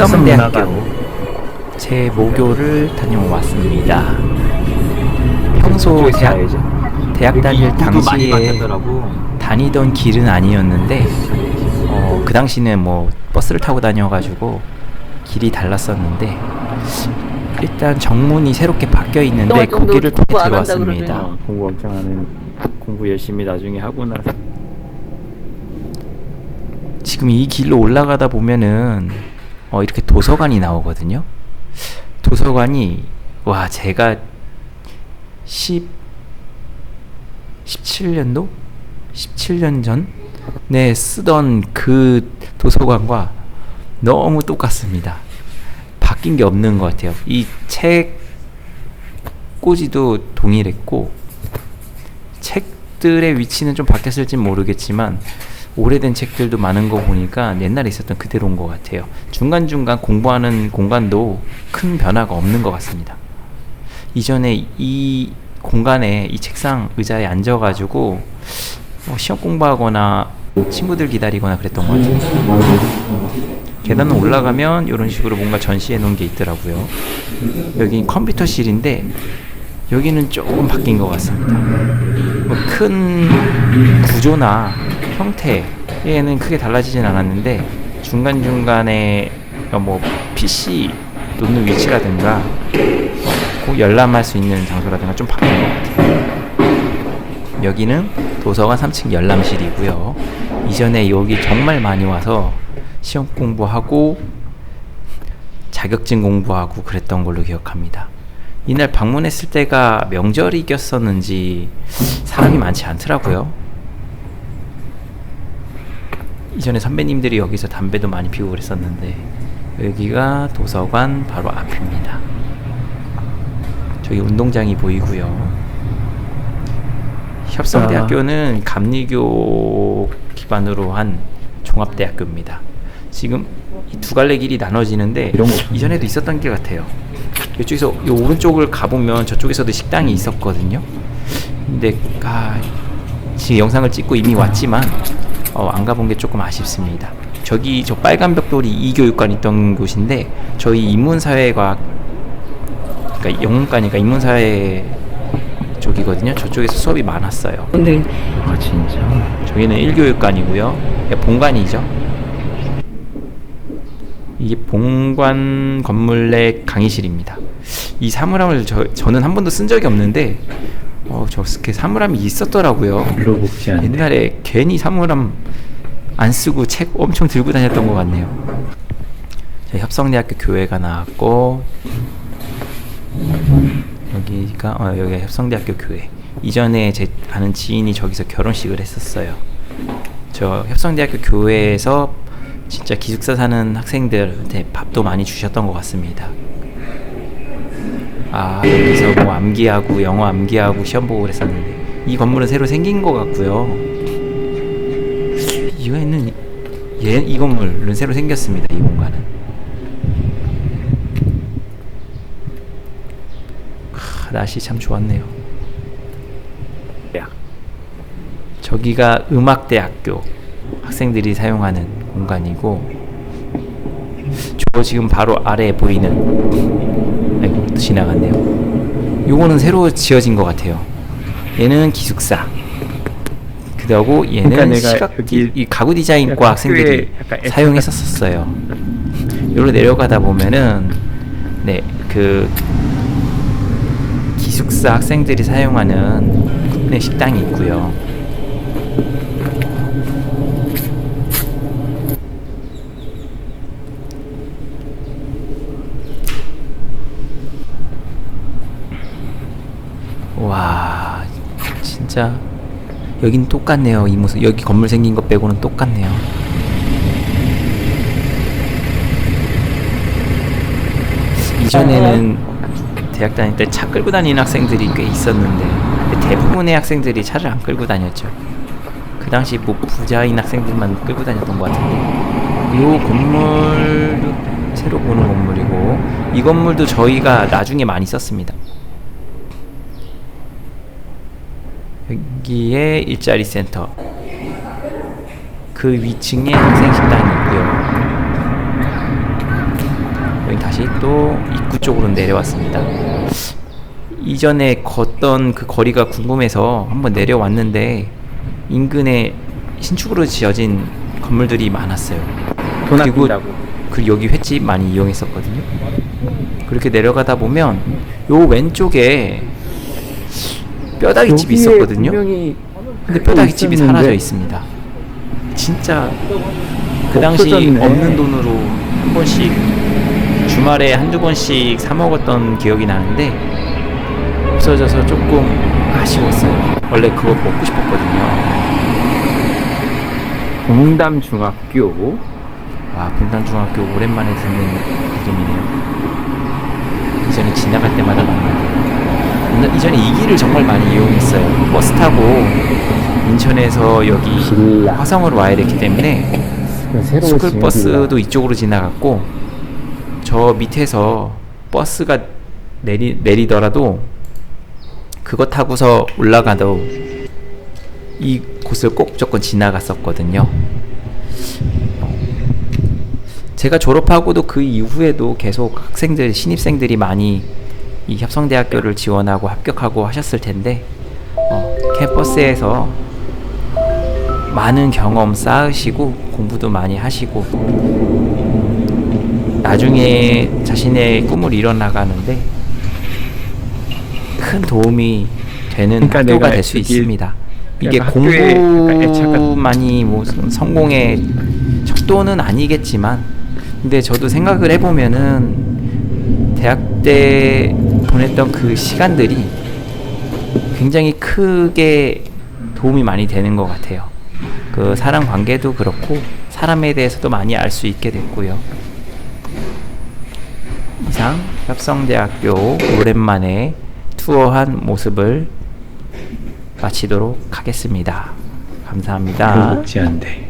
혁성대학교. 제 모교를 다녀왔습니다. 평소 대학, 대학 다닐 당시에 다니던 길은 아니었는데 어, 그 당시는 뭐 버스를 타고 다녀가지고 길이 달랐었는데 일단 정문이 새롭게 바뀌어 있는데 거기를 통해 들어왔습니다. 어, 공부 엄청 하는 공부 열심히 나중에 하고 나서. 지금 이 길로 올라가다 보면은 어, 이렇게 도서관이 나오거든요. 도서관이 와 제가 10 17년도 17년 전에 쓰던 그 도서관과 너무 똑같습니다. 바뀐 게 없는 것 같아요. 이 책 꽂이도 동일했고 책들의 위치는 좀 바뀌었을지 모르겠지만 오래된 책들도 많은 거 보니까 옛날에 있었던 그대로인 것 같아요. 중간중간 공부하는 공간도 큰 변화가 없는 것 같습니다. 이전에 이 공간에 이 책상 의자에 앉아가지고 뭐 시험 공부하거나 친구들 기다리거나 그랬던 것 같아요. 계단을 올라가면 이런 식으로 뭔가 전시해 놓은 게 있더라고요. 여기 컴퓨터실인데 여기는 조금 바뀐 것 같습니다. 뭐 큰 구조나 형태에는 크게 달라지진 않았는데 중간 중간에 뭐 PC 놓는 위치라든가 어, 꼭 열람할 수 있는 장소라든가 좀 바뀐 것 같아요. 여기는 도서관 3층 열람실이고요. 이전에 여기 정말 많이 와서 시험 공부하고 자격증 공부하고 그랬던 걸로 기억합니다. 이날 방문했을 때가 명절이겼었는지 사람이 많지 않더라고요. 이전에 선배님들이 여기서 담배도 많이 피우고 그랬었는데 여기가 도서관 바로 앞입니다. 저기 운동장이 보이고요. 협성대학교는 감리교 기반으로 한 종합대학교입니다. 지금 이두 갈래 길이 나눠지는데 이전에도 있었던 길 같아요. 이쪽에서 이 오른쪽을 가보면 저쪽에서도 식당이 있었거든요. 근데 아, 지금 영상을 찍고 이미 왔지만 어, 안 가본 게 조금 아쉽습니다. 저기 저 빨간 벽돌이 이 교육관 있던 곳인데 저희 인문사회과학 그러니까 영문과니까 인문사회 쪽이거든요. 저쪽에서 수업이 많았어요. 근데 아 진짜 저기는 1교육관이고요. 본관이죠. 이게 본관 건물 내 강의실입니다. 이 사물함을 저, 저는 한 번도 쓴 적이 없는데 어, 저렇게 사물함이 있었더라고요. 먹지 않네 옛날에 괜히 사물함 안 쓰고 책 엄청 들고 다녔던 것 같네요. 저 협성대학교 교회가 나왔고 여기가 어, 여기가 협성대학교 교회. 이전에 제 아는 지인이 저기서 결혼식을 했었어요. 저 협성대학교 교회에서 진짜 기숙사 사는 학생들한테 밥도 많이 주셨던 것 같습니다. 아 여기서 뭐 암기하고 영어 암기하고 시험 보고 그랬었는데 이 건물은 새로 생긴 것 같고요. 이거에는 얘, 이 건물은 새로 생겼습니다. 이 공간은. 하, 날씨 참 좋았네요. 저기가 음악대학교 학생들이 사용하는 공간이고 저 지금 바로 아래에 보이는 지나갔네요. 요거는 새로 지어진 것 같아요. 얘는 기숙사. 그리고 얘는 그러니까 내가 시각 여기 이 가구 디자인과 학생들이 사용했었어요. 요로 내려가다 보면은 네그 기숙사 학생들이 사용하는 네, 식당이 있고요. 와, 진짜 여긴 똑같네요. 이 모습 여기 건물 생긴 것 빼고는 똑같네요. 이전에는 대학 다닐 때 차 끌고 다니는 학생들이 꽤 있었는데 대부분의 학생들이 차를 안 끌고 다녔죠. 그 당시 뭐 부자인 학생들만 끌고 다녔던 것 같은데 이 건물도 새로 보는 건물이고 이 건물도 저희가 나중에 많이 썼습니다. 여기에 일자리 센터 그 위층에 학생 식당이 있고요. 여기 다시 또 입구 쪽으로 내려왔습니다. 이전에 걷던 그 거리가 궁금해서 한번 내려왔는데 인근에 신축으로 지어진 건물들이 많았어요. 돈 그리고 아낀다고. 그 여기 횟집 많이 이용했었거든요. 그렇게 내려가다 보면 요 왼쪽에 뼈다귀 집이 있었거든요. 분명히 근데 뼈다귀 집이 있었는데 사라져 있습니다. 진짜 그 당시 없어졌네. 없는 돈으로 한 번씩 주말에 한두 번씩 사 먹었던 기억이 나는데 없어져서 조금 아쉬웠어요. 원래 그거 먹고 싶었거든요. 봉담 중학교 와, 분단중학교 오랜만에 듣는 이름이네요. 이전에 지나갈 때마다 만나요. 이전에 이 길을 정말 많이 이용했어요. 버스 타고 인천에서 여기. 화성으로 와야 됐기 때문에 새로 스쿨버스도 이쪽으로 지나갔고 저 밑에서 버스가 내리, 내리더라도 그거 타고서 올라가도 이 곳을 꼭 무조건 지나갔었거든요. 제가 졸업하고도 그 이후에도 계속 학생들, 신입생들이 많이 이 협성대학교를 지원하고 합격하고 하셨을 텐데 어, 캠퍼스에서 많은 경험 쌓으시고 공부도 많이 하시고 나중에 자신의 꿈을 이뤄나가는데 큰 도움이 되는 그러니까 학교가 될 수 있습니다. 이게 공부만이 무슨 성공의 척도는 아니겠지만 근데 저도 생각을 해보면은 대학 때 보냈던 그 시간들이 굉장히 크게 도움이 많이 되는 것 같아요. 그 사람 관계도 그렇고 사람에 대해서도 많이 알 수 있게 됐고요. 이상 협성대학교 오랜만에 투어한 모습을 마치도록 하겠습니다. 감사합니다. 못지않대